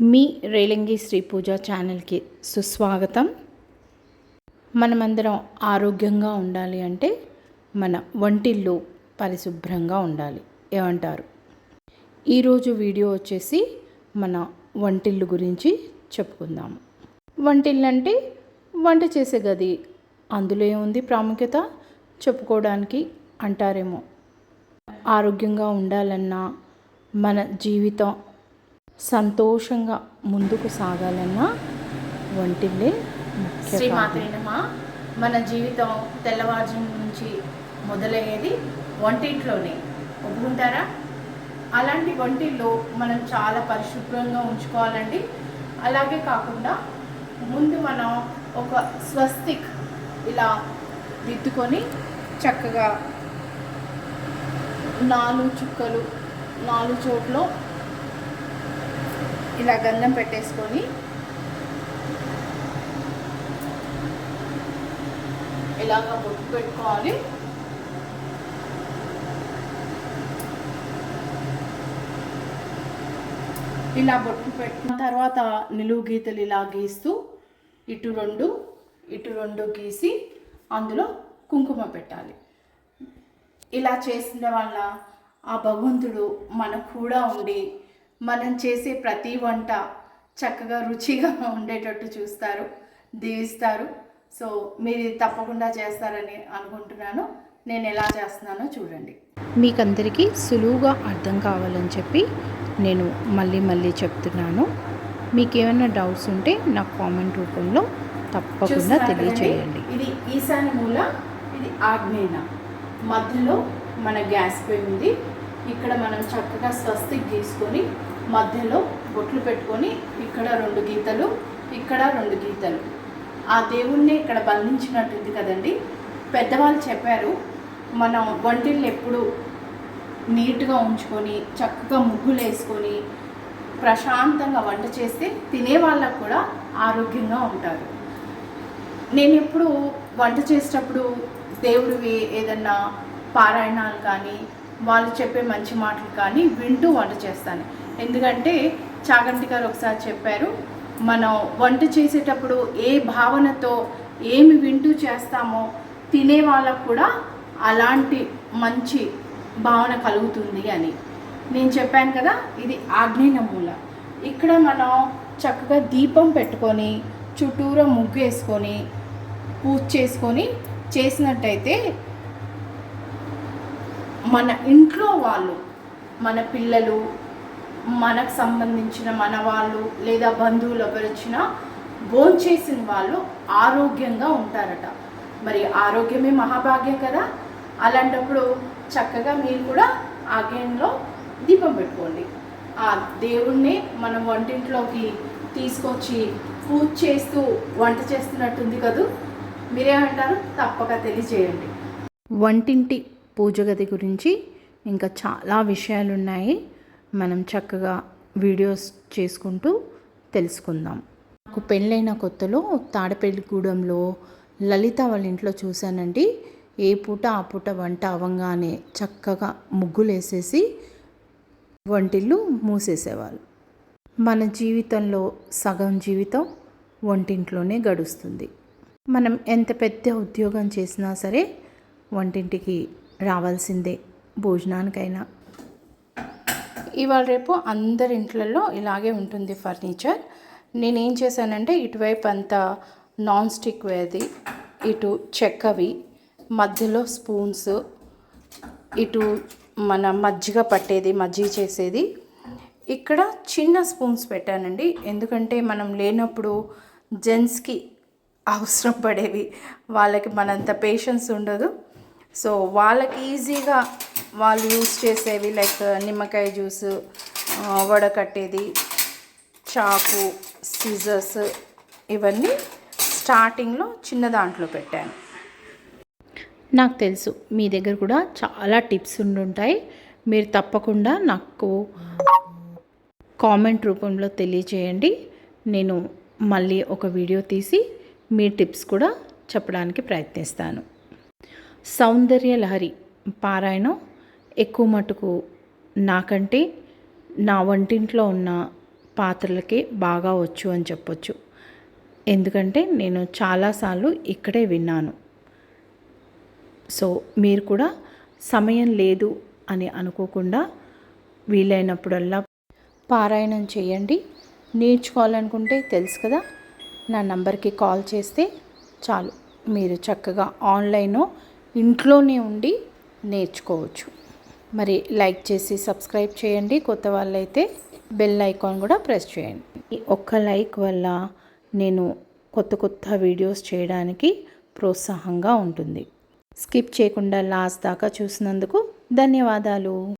మీ రేలింగి శ్రీ పూజ ఛానల్కి సుస్వాగతం. మనమందరం ఆరోగ్యంగా ఉండాలి అంటే మన వంటిల్లు పరిశుభ్రంగా ఉండాలి ఏమంటారు? ఈరోజు వీడియో వచ్చేసి మన వంటిల్లు గురించి చెప్పుకుందాము. వంటిల్లు అంటే వంట చేసే గది అందులో ఏముంది ప్రాముఖ్యత? చెప్పుకోవడానికి అంటారేమో. ఆరోగ్యంగా ఉండాలన్నా మన జీవితం సంతోషంగా ముందుకు సాగాలన్నా వంటిల్లే ముఖ్య శ్రీ కారణం. మాత్రేనమా మన జీవితం తెల్లవారుజాము నుంచి మొదలయ్యేది వంటింట్లోనే. ఒప్పుకుంటారా? అలాంటి వంటిల్లో మనం చాలా పరిశుభ్రంగా ఉంచుకోవాలండి. అలాగే కాకుండా ముందు మనం ఒక స్వస్తిక్ ఇలా దిద్దుకొని చక్కగా నాలుగు చుక్కలు నాలుగు చోట్ల ఇలా గంధం పెట్టేసుకొని ఇలాగ బొట్టు పెట్టుకోవాలి. ఇలా బొట్టు పెట్టిన తర్వాత నిలువు గీతలు ఇలా గీస్తూ ఇటు రెండు ఇటు రెండు గీసి అందులో కుంకుమ పెట్టాలి. ఇలా చేసిన వల్ల ఆ భగవంతుడు మనకు కూడా ఉండి మనం చేసే ప్రతి వంట చక్కగా రుచిగా ఉండేటట్టు చూస్తారు దీవిస్తారు. సో మీరు తప్పకుండా చేస్తారని అనుకుంటున్నాను. నేను ఎలా చేస్తున్నానో చూడండి. మీకందరికీ సులువుగా అర్థం కావాలని చెప్పి నేను మళ్ళీ మళ్ళీ చెప్తున్నాను. మీకు ఏమైనా డౌట్స్ ఉంటే నాకు కామెంట్ రూపంలో తప్పకుండా? తెలియచేయండి. ఇది ఈశాన్య మూల ఇది ఆగ్నేయ. మధ్యలో మన గ్యాస్ పొయ్యి ఉంది ఇక్కడ మనం చక్కగా స్వస్తిక్ గీసుకొని మధ్యలో బొట్లు పెట్టుకొని ఇక్కడ రెండు గీతలు ఇక్కడ రెండు గీతలు. ఆ దేవుణ్ణి ఇక్కడ బంధించినట్టుంది కదండి. పెద్దవాళ్ళు చెప్పారు మనం వంటిల్ని ఎప్పుడు నీట్గా ఉంచుకొని చక్కగా ముగ్గులు వేసుకొని ప్రశాంతంగా వంట చేస్తే తినే వాళ్ళకు కూడా ఆరోగ్యంగా ఉంటారు. నేను ఎప్పుడు వంట చేసేటప్పుడు దేవుడివి ఏదన్నా పారాయణాలు కానీ వాళ్ళు చెప్పే మంచి మాటలు కానీ వింటూ వంట చేస్తాను. ఎందుకంటే చాగంటి గారు ఒకసారి చెప్పారు మనం వంట చేసేటప్పుడు ఏ భావనతో ఏమి వింటూ చేస్తామో తినే వాళ్ళకు కూడా అలాంటి మంచి భావన కలుగుతుంది అని. నేను చెప్పాను కదా ఇది ఆగ్నేయ మూల ఇక్కడ మనం చక్కగా దీపం పెట్టుకొని చుట్టూరా ముగ్గు వేసుకొని పూజ చేసుకొని చేసినట్టయితే మన ఇంట్లో వాళ్ళు మన పిల్లలు మనకు సంబంధించిన మన వాళ్ళు లేదా బంధువులు ఎవరు భోంచేసిన వాళ్ళు ఆరోగ్యంగా ఉంటారట. మరి ఆరోగ్యమే మహాభాగ్యం కదా? అలాంటప్పుడు చక్కగా మీరు కూడా ఆగ్యంలో దీపం పెట్టుకోండి. ఆ దేవుణ్ణి మనం వంటింట్లోకి తీసుకొచ్చి పూజ చేస్తూ వంట చేస్తున్నట్టుంది కదూ? మీరేమంటారు? తప్పక తెలియజేయండి. వంటింటి పూజ గది గురించి ఇంకా చాలా విషయాలు ఉన్నాయి మనం చక్కగా వీడియోస్ చేసుకుంటూ తెలుసుకుందాం. నాకు పెళ్ళైన కొత్తలో తాడపల్లిగూడెంలో లలిత వాళ్ళ ఇంట్లో చూశానండి. ఏ పూట ఆ పూట వంట అవ్వగానే చక్కగా ముగ్గులు వేసేసి వంటిల్లు మూసేసేవాళ్ళు. మన జీవితంలో సగం జీవితం వంటింట్లోనే గడుస్తుంది. మనం ఎంత పెద్ద ఉద్యోగం చేసినా సరే వంటింటికి రావాల్సిందే భోజనానికైనా. ఇవాళ రేపు అందరి ఇంట్లలో ఇలాగే ఉంటుంది ఫర్నిచర్. నేనేం చేశానంటే ఇటువైపు అంతా నాన్ స్టిక్ వేది ఇటు చెక్కవి మధ్యలో స్పూన్స్ ఇటు మన మజ్జిగ పట్టేది మజ్జిగ చేసేది. ఇక్కడ చిన్న స్పూన్స్ పెట్టానండి. ఎందుకంటే మనం లేనప్పుడు జెంట్స్కి అవసరం పడేవి. వాళ్ళకి మనంత పేషెన్స్ ఉండదు. సో వాళ్ళకి ఈజీగా వాళ్ళు యూస్ చేసేవి లైక్ నిమ్మకాయ జ్యూస్ వడకట్టేది చాకు సిజర్స్ ఇవన్నీ స్టార్టింగ్లో చిన్న దాంట్లో పెట్టాను. నాకు తెలుసు మీ దగ్గర కూడా చాలా టిప్స్ ఉండుంటాయి. మీరు తప్పకుండా నాకు కామెంట్ రూపంలో తెలియజేయండి నేను మళ్ళీ ఒక వీడియో తీసి మీ టిప్స్ కూడా చెప్పడానికి ప్రయత్నిస్తాను. సౌందర్య లహరి పారాయణం ఎక్కువ మటుకు నాకంటే నా వంటింట్లో ఉన్న పాత్రలకే బాగా వచ్చు అని చెప్పొచ్చు. ఎందుకంటే నేను చాలాసార్లు ఇక్కడే విన్నాను. సో మీరు కూడా సమయం లేదు అని అనుకోకుండా వీలైనప్పుడల్లా పారాయణం చేయండి. నేర్చుకోవాలనుకుంటే తెలుసు కదా నా నంబర్కి కాల్ చేస్తే చాలు. మీరు చక్కగా ఆన్లైన్ ఇంట్లోనే ఉండి నేర్చుకోవచ్చు. మరి లైక్ చేసి సబ్స్క్రైబ్ చేయండి. కొత్త వాళ్ళైతే బెల్ ఐకాన్ కూడా ప్రెస్ చేయండి. ఒక్క లైక్ వల్ల నేను కొత్త కొత్త వీడియోస్ చేయడానికి ప్రోత్సాహంగా ఉంటుంది. స్కిప్ చేయకుండా లాస్ట్ దాకా చూసినందుకు ధన్యవాదాలు.